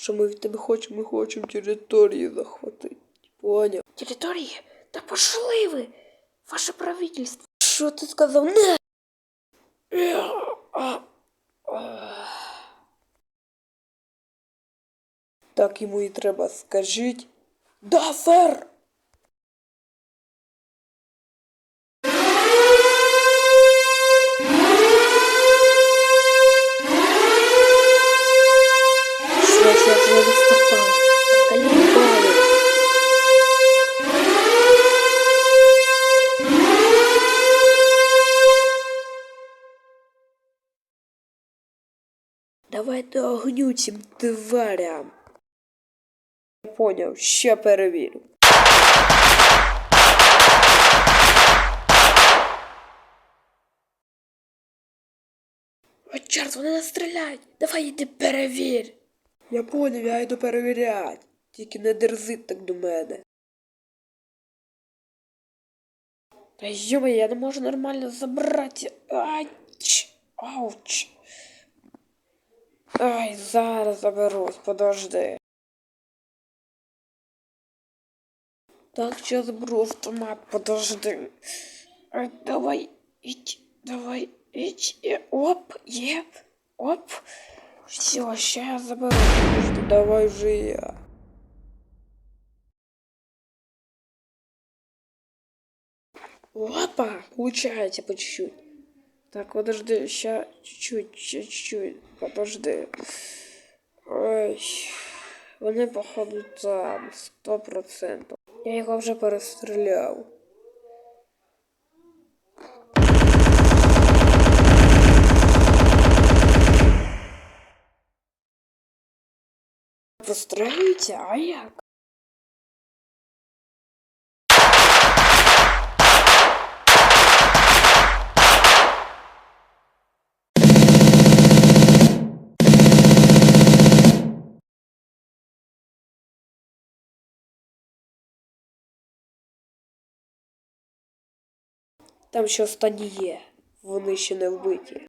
Що ми від тебе хочемо? Ми хочемо території захватити. Поняв? Території? Та пошли ви! Ваше правительство. Що ти сказав? Не! Так йому і треба, скажіть. Да, сер! Що ж я вже. Давайте огню цим тварям. Поняв, ще перевірю. О, чорт, вони нас стріляють. Давай іди перевір. Я поняв, я йду перевіряти. Тільки не дерзить так до мене. Та йома, я не можу нормально забрати. Ач, ауч. Ай, зараз заберусь, подожди. Так, що заберу автомат, подожди. Ай, давай, ідь, давай. Е, Оп, єп, оп. Все, я заберу. Давай вже я. Опа, получается по чуть-чуть. Так, подожди, ща чуть-чуть, чуть-чуть, подожди. Ой, вони, походу, там, сто процентів. Я його вже перестріляв. Пострелюйте, а як? Там ще останні є. Вони ще не вбиті.